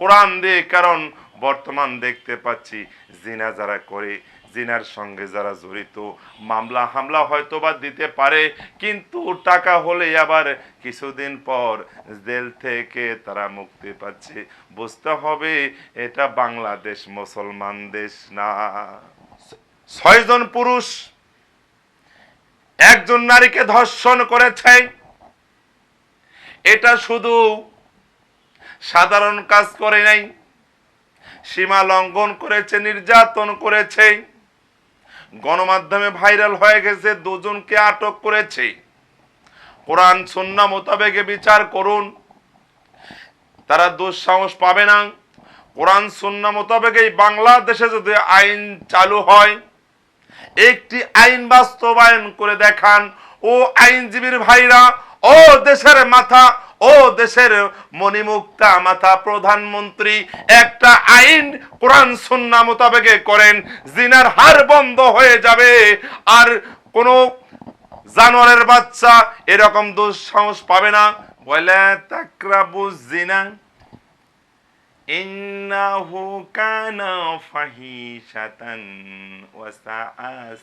কোরআন দিয়ে, কারণ বর্তমান দেখতে পাচ্ছি জিনা যারা করে, জিনার সঙ্গে যারা জড়িত, মামলা হামলা হয়তো বা দিতে পারে, কিন্তু টাকা হলে আবার কিছুদিন পর জেল থেকে তারা মুক্তি পাচ্ছে। বুঝতে হবে, এটা বাংলাদেশ মুসলমান দেশ না। ছয়জন পুরুষ, একজন নারীকে ধর্ষণ করেছে। এটা শুধু সাধারণ কাজ করে নাই, সীমা লঙ্ঘন করেছে, নির্যাতন করেছে, গণমাধ্যমে ভাইরাল হয়ে গেছে, দুজনকে আটক করেছে। কোরআন, সুন্না মোতাবেকে বিচার করুন। তারা দুঃসাহস পাবে না। কোরআন, সুন্না মোতাবেক এই বাংলাদেশে যদি আইন চালু হয়, একটি আইন বাস্তবায়ন করে দেখান, ও আইনজীবীর ভাইরা, ও দেশের মাথা ও দেশের মণিমুক্তা মাথা প্রধানমন্ত্রী, একটা আইন কোরআন সুন্না মোতাবেকে করেন, জিনার হার বন্ধ হয়ে যাবে, আর কোনো জানোয়ারের বাচ্চা এরকম দুঃসাহস পাবে না। বলে, তাকরাবু জিনা, ইন্নাহু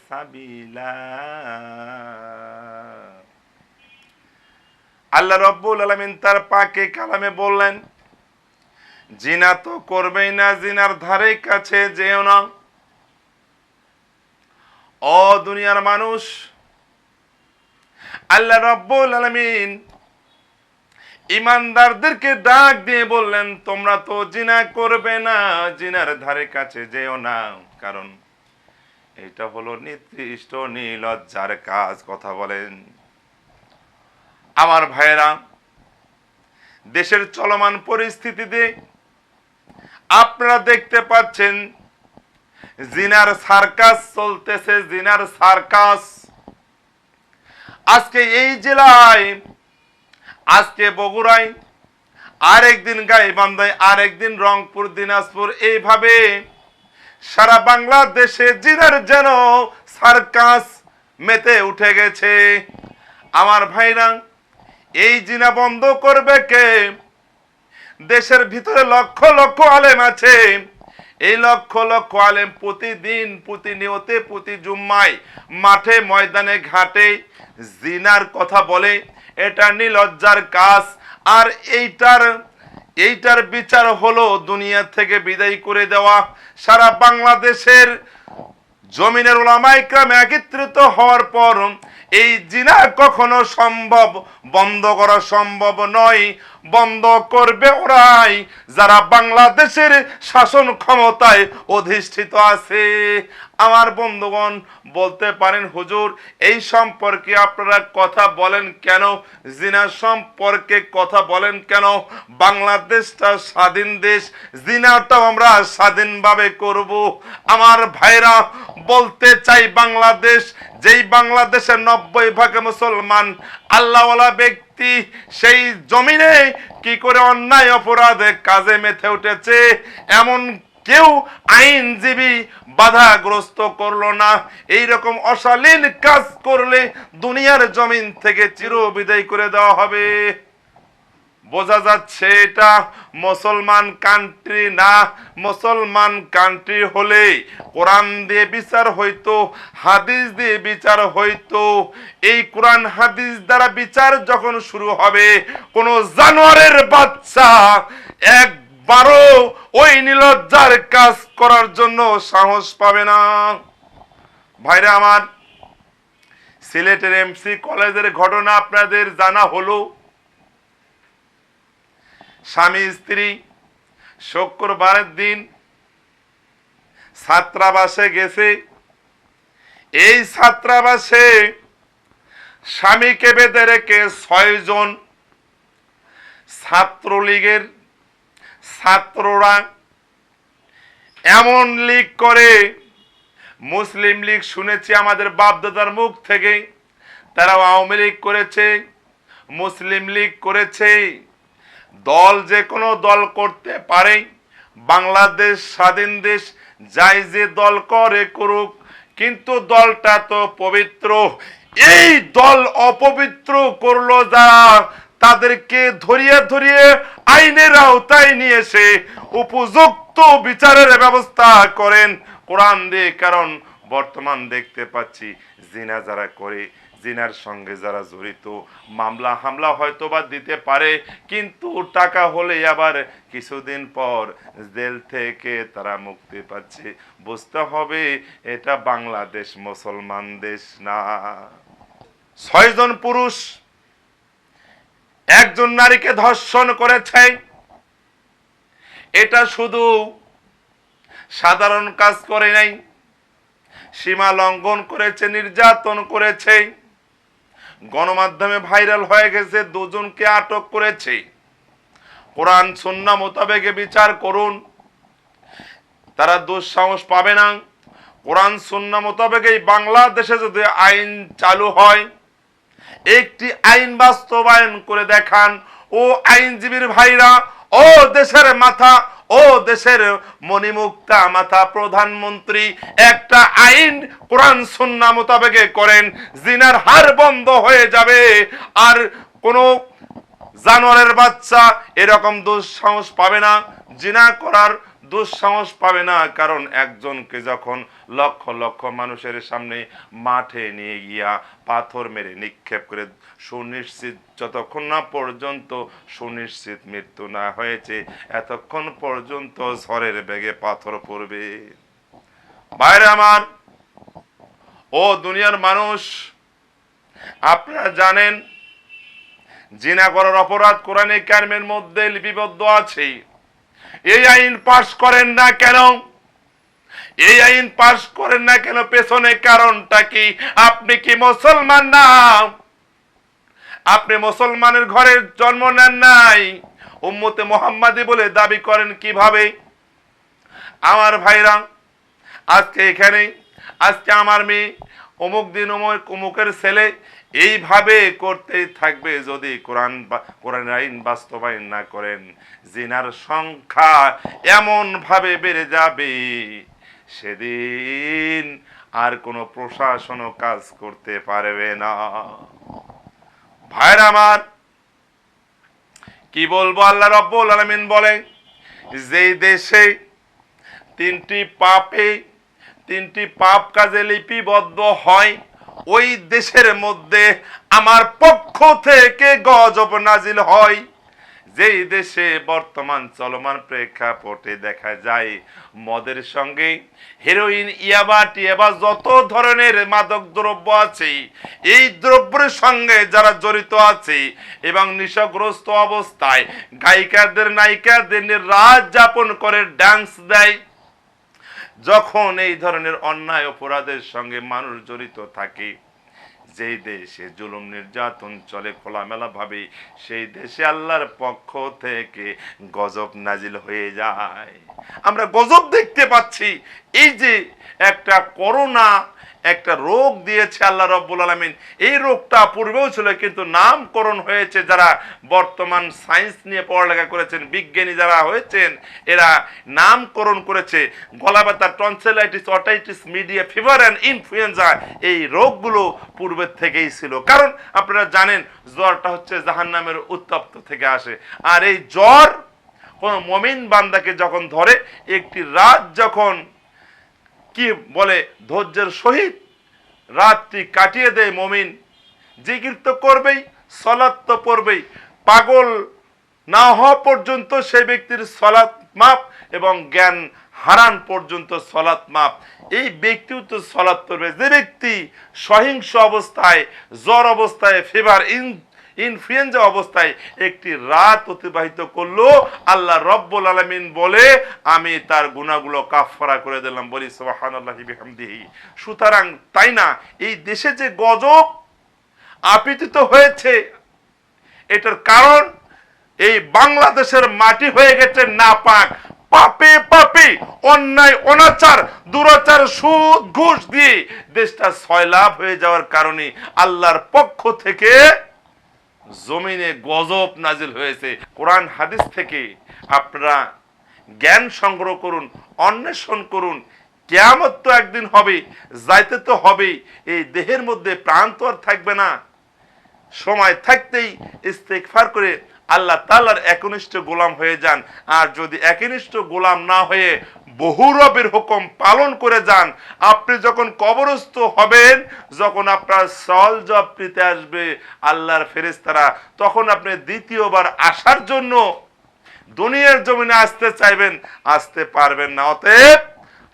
সাবিলা। আল্লাহ রব্বুল আলামিন তার পাকে কালামে বললেন, জিনা তো করবেই না, জিনার ধারে কাছে যেও না। ও দুনিয়ার মানুষ, আল্লাহ রব্বুল আলামিন ইমানদারদেরকে ডাক দিয়ে বললেন, তোমরা তো জিনা করবে না, জিনার ধারে কাছে যেও না। কারণ এটা হলো নির্দিষ্ট নীলজ্জার কাজ, কথা বলেন। আমার ভাইয়েরা, দেশের চলমান পরিস্থিতিতে আপনারা দেখতে পাচ্ছেন, জিনার সার্কাস চলতেছে, জিনার সার্কাস। আজকে এই জেলায়, আজকে বগুড়ায়, আরেকদিন গাইবান্ধায়, আরেকদিন রংপুর, দিনাজপুর, এইভাবে সারা বাংলাদেশে জিনার যেন সার্কাস মেতে উঠে গেছে। আমার ভাইরা এই জিনা বন্ধ করবে কে? দেশের ভিতরে লক্ষ লক্ষ আলেম আছে। এই লক্ষ লক্ষ আলেম প্রতিদিন, প্রতিনিয়তে, প্রতি জুম্মায় মাঠে, ময়দানে, ঘাটে জিনার কথা বলে। এটা নিলজ্জার কাজ। আর এইটার এইটার বিচার হলো দুনিয়া থেকে বিদায় করে দেওয়া। সারা বাংলাদেশের জমিনের ওলামাইক্রাম একত্রিত হওয়ার পর এই জিনা কখনো সম্ভব বন্ধ করা সম্ভব নয়। বন্ধ করবে ওরাই, যারা বাংলাদেশের শাসন ক্ষমতায় অধিষ্ঠিত আছে। আমার বন্ধুগণ, বলতে পারেন হুজুর, এই সম্পর্কে আপনারা কথা বলেন কেন? জিনা সম্পর্কে কথা বলেন কেন? বাংলাদেশটা স্বাধীন দেশ, জিনাটাও আমরা স্বাধীনভাবে করব। আমার ভাইরা, বলতে চাই বাংলাদেশ, যেই বাংলাদেশের নব্বই ভাগে মুসলমান, আল্লাহওয়ালা ব্যক্তি সেই জমিনে কি করে অন্যায় অপরাধে কাজে মেথে উঠেছে, এমন কেউ আইনজীবী বাধাগ্রস্ত করল না। এই রকম অশালীন কাজ করলে দুনিয়ার জমিন থেকে চির বিদায় করে দেওয়া হবে। বোঝা যাচ্ছে এটা মুসলমান কান্ট্রি না, মুসলমান কান্ট্রি হলে কোরআন দিয়ে বিচার হইতো, হাদিস দিয়ে বিচার হইতো। এই কোরআন, হাদিস দ্বারা বিচার যখন শুরু হবে, কোন জানোয়ারের বাচ্চা একবারও ওই নীলজ্জার কাজ করার জন্য সাহস পাবে না। ভাইরা আমার, সিলেটের এমসি কলেজের ঘটনা আপনাদের জানা হলো। স্বামী, স্ত্রী, শুক্রবারের দিন ছাত্রাবাসে গেছে। এই ছাত্রাবাসে স্বামীকে বেঁধে রেখে ছয়জন ছাত্রলীগের ছাত্ররা এমন লীগ করে, মুসলিম লীগ শুনেছি আমাদের বাপদাদার মুখ থেকে তারা আওয়ামী লীগ করেছে, মুসলিম লীগ করেছে। দল যে কোনো দল করতে পারে বাংলাদেশ স্বাধীন দেশ, যাই যে দল করে করুক, কিন্তু দলটা তো পবিত্র। এই দল অপবিত্র করল যারা, তাদেরকে ধরিয়ে ধরিয়ে আইনের আওতায় নিয়ে এসে উপযুক্ত বিচারের ব্যবস্থা করেন। কোরআন দিয়ে, কারণ বর্তমান দেখতে পাচ্ছি, জিনা যারা করে জিনার সঙ্গে যারা জড়িত, মামলা, হামলা হয়তো বা দিতে পারে, কিন্তু টাকা হলে আবার কিছুদিন পর জেল থেকে তারা মুক্তি পাচ্ছে। বুঝতে হবে, এটা বাংলাদেশ মুসলমান দেশ না। ছয়জন পুরুষ একজন নারীকে ধর্ষণ করেছে। এটা শুধু সাধারণ কাজ করে নাই, সীমা লঙ্ঘন করেছে, নির্যাতন করেছে। গণমাধ্যমে ভাইরাল হয়ে গেছে, দুজনকে আটক করেছে। কোরআন, সুন্না মোতাবেকে বিচার করুন। তারা দুঃসাহস পাবে না। কোরআন, সুন্না মোতাবেক এই বাংলাদেশে যদি আইন চালু হয়, একটি আইন বাস্তবায়ন করে দেখান, ও আইনজীবীর ভাইরা, ও দেশের মাথা ও দেশের মণিমুক্তা মাথা প্রধানমন্ত্রী, একটা আইন কোরআন সুন্না মোতাবেকে করেন, জিনার হার বন্ধ হয়ে যাবে, আর কোনো জানোয়ারের বাচ্চা এরকম দুঃসাহস পাবে না। জিনা করার দুঃসাহস পাবে না, কারণ একজনকে যখন লক্ষ লক্ষ মানুষের সামনে মাঠে নিয়ে গিয়া পাথর মেরে নিক্ষেপ করে সুনিশ্চিত, যতক্ষণ না পর্যন্ত সুনিশ্চিত মৃত্যু না হয়েছে, এতক্ষণ পর্যন্ত ঝড়ের বেগে পাথর পড়বে। বাইরে আমার, ও দুনিয়ার মানুষ, আপনারা জানেন, জিনা করার অপরাধ কোরআনে কারিমের মধ্যে লিপিবদ্ধ আছে। এই আইন পাশ করেন না কেন? এই আইন পাশ করেন না কেন? পেছনে কারণটা কি? আপনি কি মুসলমান না? আপনি মুসলমানের ঘরে জন্ম নেন নাই? উম্মতে মোহাম্মদী বলে দাবি করেন কীভাবে? আমার ভাইরা, আজকে এখানে, আজকে আমার মেয়ে অমুক দিন অমুক, অমুকের ছেলে এইভাবে করতেই থাকবে যদি কোরআন কোরআন আইন বাস্তবায়ন না করেন, জিনার সংখ্যা এমন ভাবে বেড়ে যাবে। সেদিন আর কোনো প্রশাসনও কাজ করতে পারবে না। ভাইরা আমার, কি বলব আল্লাহ রব্বুল আলামিন বলেন, যেই দেশে তিনটি পাপে তিনটি পাপ কাজে লিপিবদ্ধ হয়। ওই দেশের মধ্যে আমার পক্ষ থেকে গজব নাজিল হয়। যেই দেশে বর্তমান চলমান প্রেক্ষাপটে দেখা যায়, মদের সঙ্গে হেরোইন ইয়াবা, টিয়াবা যত ধরনের মাদক দ্রব্য আছে, এই দ্রব্যের সঙ্গে যারা জড়িত আছে এবং নিশাগ্রস্ত অবস্থায় গায়িকাদের, নায়িকাদের নিয়ে রাত যাপন করে ডান্স দেয় যখন এই ধরনের অন্যায় অপরাধের সঙ্গে মানুষ জড়িত থাকে, যেই দেশে জুলুম নির্যাতন চলে খোলামেলাভাবে, সেই দেশে আল্লাহর পক্ষ থেকে গজব নাজিল হয়ে যায়। আমরা গজব দেখতে পাচ্ছি এই যে একটা করোনা, একটা রোগ দিয়েছে আল্লাহ রব্বুল আলমিন, এই রোগটা পূর্বেও ছিল, কিন্তু নামকরণ হয়েছে যারা বর্তমান সায়েন্স নিয়ে পড়ালেখা করেছেন, বিজ্ঞানী যারা হয়েছেন, এরা নামকরণ করেছে গলা ব্যথা tonsillitis otitis media fever and influenza এই রোগগুলো পূর্বের থেকেই ছিল। কারণ আপনারা জানেন, জ্বরটা হচ্ছে জাহান্নামের উত্তপ্ত থেকে আসে। আর এই জ্বর কোনো মমিন বান্দাকে যখন ধরে, একটি রাত যখন কি বলে ধৈর্যের সহিত রাতটি কাটিয়ে দেয় মমিন। জিকির তো করবেই, সলাৎ তো পড়বেই। পাগল না হওয়া পর্যন্ত সেই ব্যক্তির সলাৎ মাপ এবং জ্ঞান হারান পর্যন্ত সলাৎ মাপ। এই ব্যক্তিও তো সলাৎ করবে যে ব্যক্তি সহিংস অবস্থায়, জ্বর অবস্থায় ফিভার ইন ইনফ্লুয়েঞ্জা অবস্থায় একটি রাত অতিবাহিত করল। আল্লাহ রব্বুল আলমিন বলে, আমি তার গুণাগুলো কাফফারা করে দিলাম। বলি বিহামদিহি। সুতরাং তাই না, এই দেশে যে গজব আপিতিত হয়েছে, এটার কারণ এই বাংলাদেশের মাটি হয়ে গেছে নাপাক। পাপে পাপে, অন্যায়, অনাচার, দুরাচার, সুদ, ঘুষ দিয়ে দেশটা সয়লাভ হয়ে যাওয়ার কারণে আল্লাহর পক্ষ থেকে জমিনে গজব নাজিল হয়েছে। কোরআন হাদিস থেকে আপনারা জ্ঞান সংগ্রহ করুন, অন্বেষণ করুন। কেয়ামত তো একদিন হবে, যাইতে তো হবেই এই দেহের মধ্যে প্রাণ তো আর থাকবে না। সময় থাকতেই ইস্তেকফার করে আল্লাহ তাল্লার একনিষ্ঠ গোলাম হয়ে যান। আর যদি একনিষ্ঠ গোলাম না হয়ে বহু রবের হুকুম পালন করে যান। আপনি যখন কবরস্থ হবেন, যখন আপনার সল জব পেতে আসবে আল্লাহর ফেরেস্তারা তখন আপনি দ্বিতীয়বার আসার জন্য দুনিয়ার জমিনে আসতে চাইবেন, আসতে পারবেন না। অতএব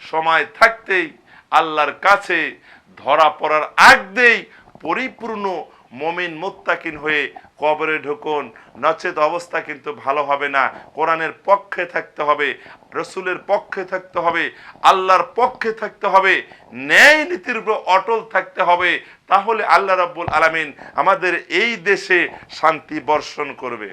সময় থাকতেই আল্লাহর কাছে ধরা পড়ার আগদেই পরিপূর্ণ মমিন মোত্তাকিন হয়ে কবরে ঢুকুন। নচেত অবস্থা কিন্তু ভালো হবে না। কোরআনের পক্ষে থাকতে হবে, রসুলের পক্ষে থাকতে হবে, আল্লাহর পক্ষে থাকতে হবে, ন্যায় নীতির উপর অটল থাকতে হবে। তাহলে আল্লাহ রাব্বুল আলামিন আমাদের এই দেশে শান্তি বর্ষণ করবে।